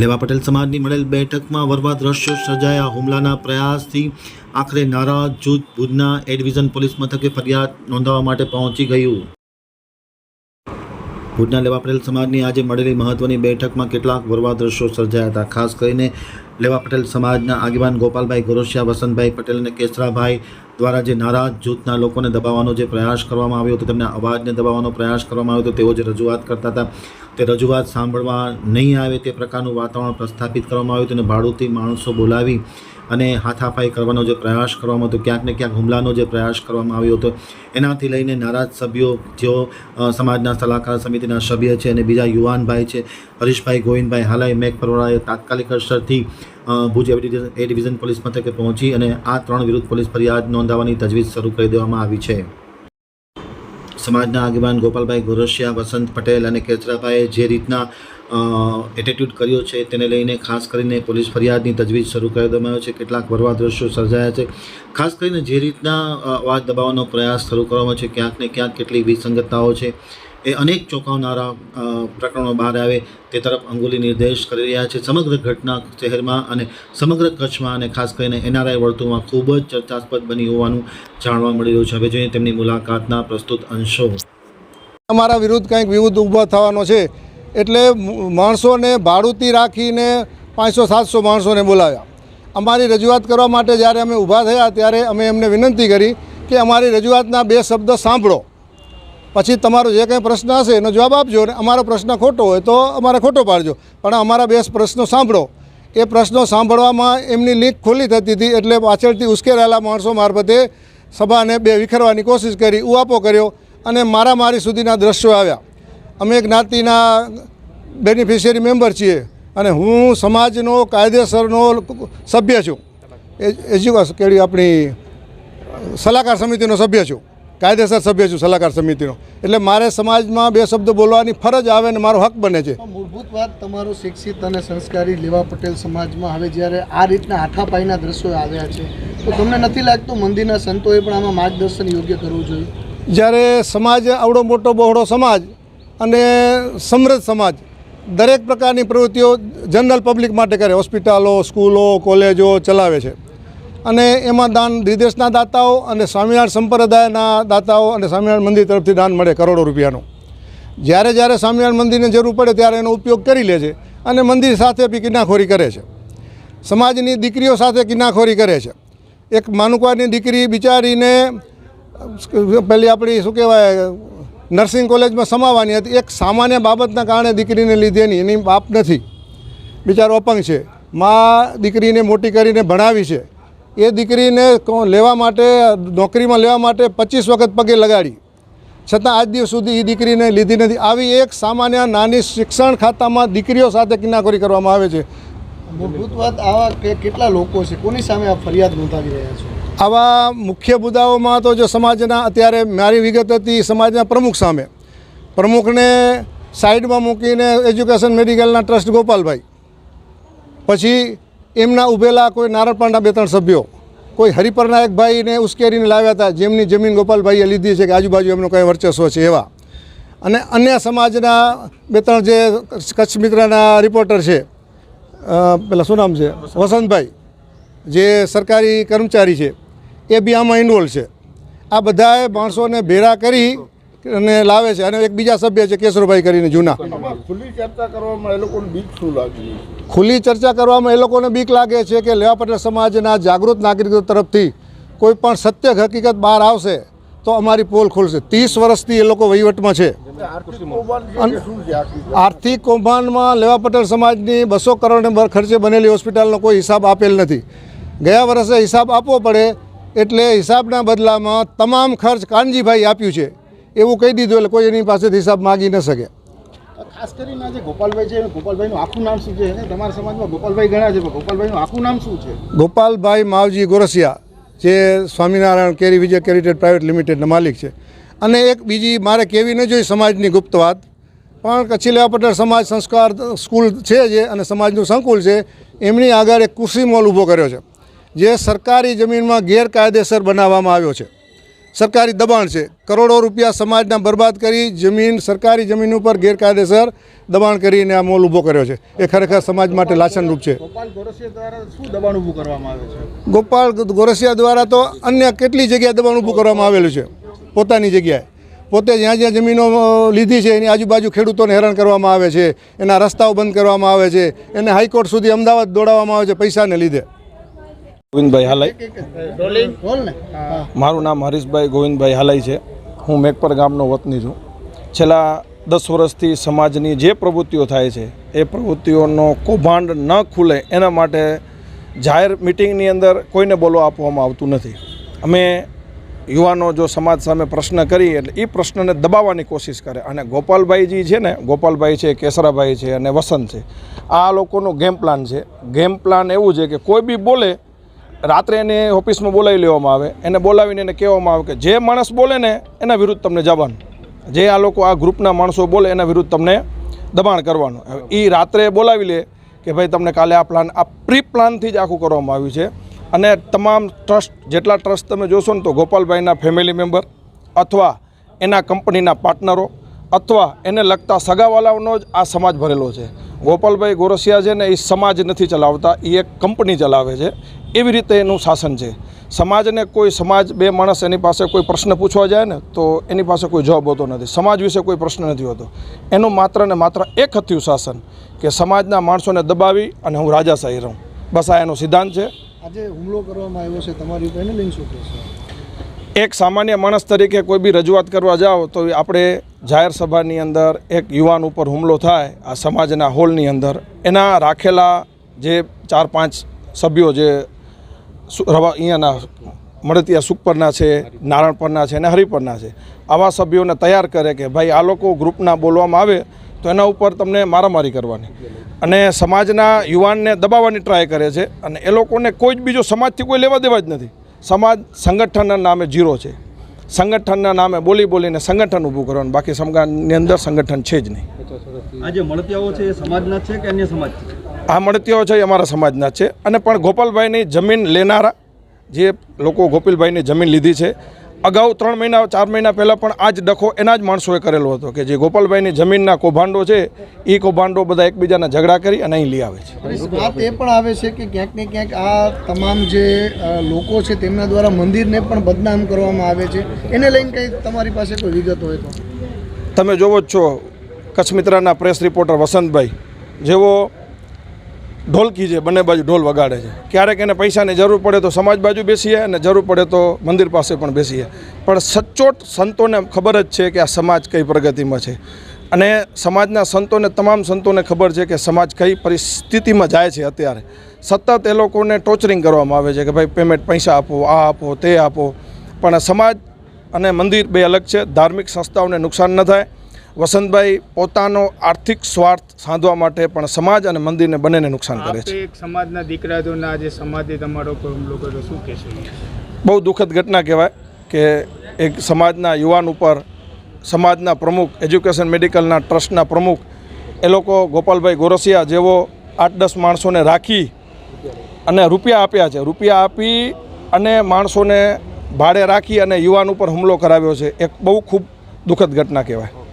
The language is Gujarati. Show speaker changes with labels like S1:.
S1: લેવા પટેલ સમાજની મળેલ બેઠકમાં વરવા દ્રશ્યો સર્જાયા. હુમલાના પ્રયાસથી આખરે નારાજ જૂથ ભુજના એ પોલીસ મથકે ફરિયાદ નોંધાવવા માટે પહોંચી ગયું. ભુજના લેવા પટેલ સમાજની આજે મળેલી મહત્વની બેઠકમાં કેટલાક વરવા દ્રશ્યો સર્જાયા હતા. ખાસ કરીને લેવા પટેલ સમાજના આગેવાન ગોપાલભાઈ ગોરસિયા, વસંતભાઈ પટેલ અને કેસરાભાઈ દ્વારા જે નારાજ જૂથના લોકોને દબાવવાનો જે પ્રયાસ કરવામાં આવ્યો હતો, તેમના અવાજને દબાવવાનો પ્રયાસ કરવામાં આવ્યો હતો, તેઓ જે રજૂઆત કરતા હતા. તે રજૂઆત સાંભળવા નહીં આવે તે પ્રકારનું વાતાવરણ પ્રસ્થાપિત કરવામાં આવ્યું હતું અને ભાડુતી માણસો બોલાવી અને હાથાફાઈ કરવાનો જે પ્રયાસ કરવામાં હતો, ક્યાંક ને ક્યાંક હુમલાનો જે પ્રયાસ કરવામાં આવ્યો હતો. એનાથી લઈને નારાજ સભ્યો, જેઓ સમાજના સલાહકાર સમિતિના સભ્ય છે અને બીજા યુવાનભાઈ છે, હરીશભાઈ ગોવિંદભાઈ મેઘ પરવરાએ તાત્કાલિક અસરથી ભુજ એ ડિવિઝન પોલીસ મથકે પહોંચી અને આ ત્રણ વિરુદ્ધ પોલીસ ફરિયાદ નોંધાવવાની તજવીજ શરૂ કરી દેવામાં આવી છે. સમાજના આગેવાન ગોપાલભાઈ ગોરસિયા વસંત પટેલ અને કેચરાભાઈએ જે રીતના એટીટ્યૂડ કર્યો છે તેને લઈને ખાસ કરીને પોલીસ ફરિયાદની તજવીજ શરૂ કરી દેવામાં આવ્યો છે. કેટલાક વરવા દ્રશ્યો સર્જાયા છે. ખાસ કરીને જે રીતના અવાજ દબાવવાનો પ્રયાસ શરૂ કરવામાં છે. ક્યાંક ને ક્યાંક કેટલી વિસંગતતાઓ છે. એ અનેક ચોંકાવનારા પ્રકરણો બહાર આવે, તે તરફ અંગુલી નિર્દેશ કરી રહ્યા છે. સમગ્ર ઘટના શહેરમાં અને સમગ્ર કચ્છમાં અને ખાસ કરીને એનઆરઆઈ વર્તુળમાં ખૂબ જ ચર્ચાસ્પદ બની હોવાનું જાણવા મળી રહ્યું છે. હવે જોઈએ તેમની મુલાકાતના પ્રસ્તુત અંશો.
S2: અમારા વિરુદ્ધ કંઈક વિરુદ્ધ ઊભો થવાનો છે. એટલે માણસોને ભાડુતી રાખીને પાંચસો, સાતસો માણસોને બોલાવ્યા. અમારી રજૂઆત કરવા માટે જ્યારે અમે ઊભા થયા, ત્યારે અમે એમને વિનંતી કરી કે અમારી રજૂઆતના બે શબ્દ સાંભળો. પછી તમારો જે કંઈ પ્રશ્ન હશે એનો જવાબ આપજો અને અમારો પ્રશ્ન ખોટો હોય તો અમારે ખોટો પાડજો. પણ અમારા બે પ્રશ્નો સાંભળો. એ પ્રશ્નો સાંભળવામાં એમની લીક ખુલ્લી થતી હતી એટલે પાછળથી ઉશ્કેરાયેલા માણસો મારફતે સભાને બે વિખરવાની કોશિશ કરી ઉઆપો કર્યો અને મારામારી સુધીના દ્રશ્યો આવ્યા. અમે જ્ઞાતિના બેનિફિશિયરી મેમ્બર છીએ અને હું સમાજનો કાયદેસરનો સભ્ય છું. એજ્યુકેશન કેળી આપણી સલાહકાર સમિતિનો સભ્ય છું. કાયદેસર સભ્ય છું સલાહકાર સમિતિનો. એટલે મારે સમાજમાં બે શબ્દ બોલવાની ફરજ આવે ને મારો હક બને છે.
S3: મૂળભૂત વાત તમારું શિક્ષિત અને સંસ્કારી લેવા પટેલ સમાજમાં હવે જ્યારે આ રીતના આઠાપાઈના દ્રશ્યો આવ્યા છે તો તમને નથી લાગતું મંદિરના સંતોએ પણ આમાં માર્ગદર્શન યોગ્ય કરવું જોઈએ?
S2: જ્યારે સમાજ આવડો મોટો બહોળો સમાજ અને સમૃદ્ધ સમાજ દરેક પ્રકારની પ્રવૃત્તિઓ જનરલ પબ્લિક માટે કરે હોસ્પિટલો સ્કૂલો કોલેજો ચલાવે છે. અને એમાં દાન વિદેશના દાતાઓ અને સ્વામિનારાયણ સંપ્રદાયના દાતાઓ અને સ્વામિનારાયણ મંદિર તરફથી દાન મળે કરોડો રૂપિયાનું. જ્યારે જ્યારે સ્વામિનારાયણ મંદિરને જરૂર પડે ત્યારે એનો ઉપયોગ કરી લે છે અને મંદિર સાથે બી કિનાખોરી કરે છે. સમાજની દીકરીઓ સાથે કિનાખોરી કરે છે. એક માનુકવાની દીકરી બિચારીને, પેલી આપણી શું કહેવાય, નર્સિંગ કોલેજમાં સમાવાની હતી. એક સામાન્ય બાબતના કારણે દીકરીને લીધેની એની બાપ નથી. બિચારો અપંગ છે. મા દીકરીને મોટી કરીને ભણાવી છે. એ દીકરીને લેવા માટે નોકરીમાં લેવા માટે પચીસ વખત પગે લગાડી. છતાં આજ દિવસ સુધી એ દીકરીને લીધી નથી. આવી એક સામાન્ય નાની શિક્ષણ ખાતામાં દીકરીઓ સાથે કિનાખોરી કરવામાં આવે છે.
S3: મૂળભૂત વાત આવા કેટલા લોકો છે? કોની સામે આ ફરિયાદ નોંધાવી રહ્યા છો?
S2: આવા મુખ્ય મુદ્દાઓમાં તો જો સમાજના અત્યારે મારી વિગત હતી સમાજના પ્રમુખ સામે. પ્રમુખને સાઈડમાં મૂકીને એજ્યુકેશન મેડિકલના ટ્રસ્ટ ગોપાલભાઈ. પછી એમના ઊભેલા કોઈ નારણપાળના બે ત્રણ સભ્યો, કોઈ હરિપરના એક ભાઈને ઉશ્કેરીને લાવ્યા હતા, જેમની જમીન ગોપાલભાઈએ લીધી છે કે આજુબાજુ એમનો કંઈ વર્ચસ્વ છે એવા. અને અન્ય સમાજના બે ત્રણ જે કચ્છ મિત્રના રિપોર્ટર છે પેલા શું નામ છે? વસંતભાઈ, જે સરકારી કર્મચારી છે, એ બી આમાં ઇન્વોલ્વ છે. આ બધાએ માણસોને ભેરા કરી અને લાવે છે. અને એક બીજા સભ્ય છે કેશરભાઈ કરીને જૂના.
S4: ખુલ્લી ચર્ચા કરવામાં એ લોકોને બીક શું લાગે?
S2: ખુલ્લી ચર્ચા કરવામાં એ લોકોને બીક લાગે છે કે લેવા પટેલ સમાજના જાગૃત નાગરિકો તરફથી કોઈ પણ સત્ય હકીકત બહાર આવશે તો અમારી પોલ ખુલશે. ત્રીસ વર્ષથી એ લોકો વહીવટમાં છે.
S4: આર્થિક
S2: કૌભાંડમાં લેવા પટેલ સમાજની બસો કરોડને બર- ખર્ચે બનેલી હોસ્પિટલનો કોઈ હિસાબ આપેલ નથી. ગયા વર્ષે હિસાબ આપવો પડે એટલે હિસાબના બદલામાં તમામ ખર્ચ કાનજીભાઈ આપ્યું છે. એવું કહી દીધું એટલે કોઈ એની પાસેથી હિસાબ માગી ન શકે.
S3: ખાસ કરીને આજે ગોપાલભાઈ છે ગોપાલભાઈનું આખું નામ શું છે? તમારા સમાજમાં ગોપાલભાઈ ઘણા છે ગોપાલભાઈનું આખું નામ શું છે?
S2: ગોપાલભાઈ માવજી ગોરસિયા જે સ્વામિનારાયણ કેરી વિજય કેરીટેડ પ્રાઇવેટ લિમિટેડના માલિક છે. અને એક બીજી મારે કેવી ન જોઈ સમાજની ગુપ્ત વાત પણ કચ્છી લેવા પટેલ સમાજ સંસ્કાર સ્કૂલ છે જે અને સમાજનું સંકુલ છે એમની આગળ એક કૃષિ મોલ ઊભો કર્યો છે જે સરકારી જમીનમાં ગેરકાયદેસર બનાવવામાં આવ્યો છે. સરકારી દબાણ છે. કરોડો રૂપિયા સમાજના બરબાદ કરી જમીન સરકારી જમીન ઉપર ગેરકાયદેસર દબાણ કરીને આ મોલ ઊભો કર્યો છે. એ ખરેખર સમાજ માટે લાછનરૂપ છે.
S5: ગોપાલ ગોરસિયા દ્વારા દબાણ ઊભું કરવામાં આવે છે?
S2: ગોપાલ ગોરસિયા દ્વારા તો અન્ય કેટલી જગ્યાએ દબાણ ઊભું કરવામાં આવેલું છે? પોતાની જગ્યાએ. પોતે જ્યાં જ્યાં જમીનો લીધી છે એની આજુબાજુ ખેડૂતોને હેરાન કરવામાં આવે છે. એના રસ્તાઓ બંધ કરવામાં આવે છે. એને હાઈકોર્ટ સુધી અમદાવાદ દોડાવવામાં આવે છે પૈસાને લીધે.
S6: ગોવિંદભાઈ હાલાઈ.
S3: ને.
S6: મારું નામ હરીશભાઈ ગોવિંદભાઈ હાલાઈ છે. હું મેકપર ગામનો વતની છું. છેલ્લા દસ વર્ષથી સમાજની જે પ્રવૃત્તિઓ થાય છે એ પ્રવૃત્તિઓનો કૌભાંડ ન ખુલે એના માટે જાહેર મિટિંગની અંદર કોઈને બોલવા આપવામાં આવતું નથી. અમે યુવાનો જો સમાજ સામે પ્રશ્ન કરી એટલે એ પ્રશ્નને દબાવવાની કોશિશ કરે. અને ગોપાલભાઈજી છે ને ગોપાલભાઈ છે કેસરાભાઈ છે અને વસંત છે આ લોકોનો ગેમ પ્લાન છે. ગેમ પ્લાન એવું છે કે કોઈ બી બોલે રાત્રે એને ઓફિસમાં બોલાવી લેવામાં આવે, એને બોલાવીને એને કહેવામાં આવે કે જે માણસ બોલે ને એના વિરુદ્ધ તમને જવાનું. જે આ લોકો આ ગ્રુપના માણસો બોલે એના વિરુદ્ધ તમને દબાણ કરવાનું. એ રાત્રે બોલાવી લે કે ભાઈ તમને કાલે આ પ્લાન આ પ્રી પ્લાનથી જ આખું કરવામાં આવ્યું છે. અને તમામ ટ્રસ્ટ જેટલા ટ્રસ્ટ તમે જોશો ને તો ગોપાલભાઈના ફેમિલી મેમ્બર અથવા એના કંપનીના પાર્ટનરો અથવા એને લગતા સગાવાલાઓનો જ આ સમાજ ભરેલો છે. ગોપાલભાઈ ગોરસિયા છે ને એ સમાજ નથી ચલાવતા એ એક કંપની ચલાવે છે. એવી રીતે એનું શાસન છે. સમાજને કોઈ સમાજ બે માણસ એની પાસે કોઈ પ્રશ્ન પૂછવા જાય ને તો એની પાસે કોઈ જવાબ હોતો નથી. સમાજ વિશે કોઈ પ્રશ્ન નથી હોતો. એનું માત્ર ને માત્ર એક હતું શાસન કે સમાજના માણસોને દબાવી અને હું રાજાશાહી રહું. બસ આ એનો સિદ્ધાંત છે.
S3: આજે હુમલો કરવામાં આવ્યો છે. તમારી ઉપર એને લઈને શું
S6: એક સામાન્ય માણસ તરીકે કોઈ બી રજૂઆત કરવા જાઓ તો આપણે જાહેર સભાની અંદર એક યુવાન ઉપર હુમલો થાય, આ સમાજના હોલની અંદર. એના રાખેલા જે ચાર પાંચ સભ્યો જે રવા, અહીંયાના મળતિયા સુખપરના છે, નારણપરના છે અને હરિપરના છે, આવા સભ્યોને તૈયાર કરે કે ભાઈ આ લોકો ગ્રુપના બોલવામાં આવે તો એના ઉપર તમને મારામારી કરવાની. અને સમાજના યુવાનને દબાવવાની ટ્રાય કરે છે અને એ લોકોને કોઈ જ બીજો સમાજથી કોઈ લેવા દેવા જ નથી. સમાજ સંગઠનના નામે જીરો છે. સંગઠનના નામે બોલી બોલીને સંગઠન ઊભું કરવાનું. બાકી સમગાની અંદર સંગઠન છે જ નહીં.
S5: આ જે મળતિયાઓ છે એ સમાજના છે કે અન્ય સમાજ
S6: આ મળતીઓ છે એ અમારા સમાજના છે. અને પણ ગોપાલભાઈની જમીન લેનારા જે લોકો ગોપાલભાઈની જમીન લીધી છે અગાઉ ત્રણ મહિના ચાર મહિના પહેલાં પણ આ જ ડખો એના જ માણસોએ કરેલો હતો કે જે ગોપાલભાઈની જમીનના કૌભાંડો છે એ કૌભાંડો બધા એકબીજાના ઝઘડા કરી અને અહીં લઈ આવે છે.
S3: વાત એ પણ આવે છે કે ક્યાંક ને ક્યાંક આ તમામ જે લોકો છે તેમના દ્વારા મંદિરને પણ બદનામ કરવામાં આવે છે. એને લઈને કંઈ તમારી પાસે કોઈ વિગત હોય તો?
S6: તમે જોવો જ છો કચ્છ મિત્રના પ્રેસ રિપોર્ટર વસંતભાઈ. જેવો ઢોલકી છે, બંને બાજુ ઢોલ વગાડે છે. ક્યારેક એને પૈસાની જરૂર પડે તો સમાજ બાજુ બેસીએ અને જરૂર પડે તો મંદિર પાસે પણ બેસીએ પણ સચોટ સંતોને ખબર જ છે કે આ સમાજ કઈ પ્રગતિમાં છે. અને સમાજના સંતોને, તમામ સંતોને ખબર છે કે સમાજ કઈ પરિસ્થિતિમાં જાય છે અત્યારે. સતત એ લોકોને ટોચરિંગ કરવામાં આવે છે કે ભાઈ પેમેન્ટ પૈસા આપો, આ આપો, તે આપો. પણ સમાજ અને મંદિર બે અલગ છે. ધાર્મિક સંસ્થાઓને નુકસાન ન થાય. વસંતભાઈ પોતાનો આર્થિક સ્વાર્થ સાંધવા માટે પણ સમાજ અને મંદિરને બંનેને નુકસાન કરે છે.
S7: એક સમાજના દીકરા છો ને આજે સમાજે તમારો પર હુમલો કર્યો શું કહેશો?
S6: બહુ દુઃખદ ઘટના કહેવાય કે એક સમાજના યુવાન ઉપર સમાજના પ્રમુખ એજ્યુકેશન મેડિકલના ટ્રસ્ટના પ્રમુખ એ લોકો ગોપાલભાઈ ગોરસિયા જેવો આઠ દસ માણસોને રાખી અને રૂપિયા આપ્યા છે. રૂપિયા આપી અને માણસોને ભાડે રાખી અને યુવાન ઉપર હુમલો કરાવ્યો છે. એક બહુ ખૂબ દુઃખદ ઘટના કહેવાય.